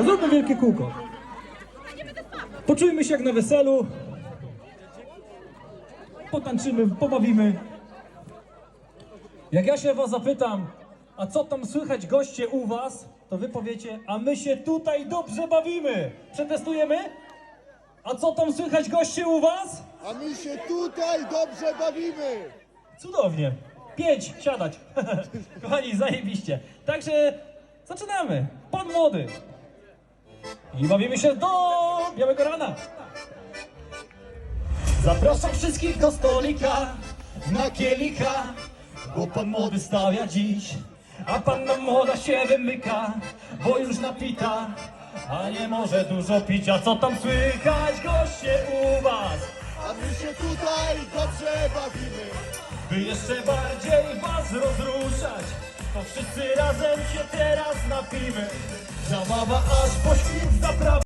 kółko, zróbmy wielkie kółko. Poczujmy się jak na weselu. Potańczymy, pobawimy. Jak ja się was zapytam, a co tam słychać goście u was, to wy powiecie, a my się tutaj dobrze bawimy. Przetestujemy? A co tam słychać goście u was? A my się tutaj dobrze bawimy! Cudownie. Pięć, siadać. Kochani, zajebiście. Także zaczynamy. Pan młody. I bawimy się do białego rana. Zapraszam wszystkich do stolika na kielicha, bo pan młody stawia dziś, a panna młoda się wymyka, bo już napita, a nie może dużo pić. A co tam słychać goście u was? A my się tutaj dobrze bawimy! By jeszcze bardziej was rozruszać, to wszyscy razem się teraz napijmy. Zabawa aż po świt naprawdę.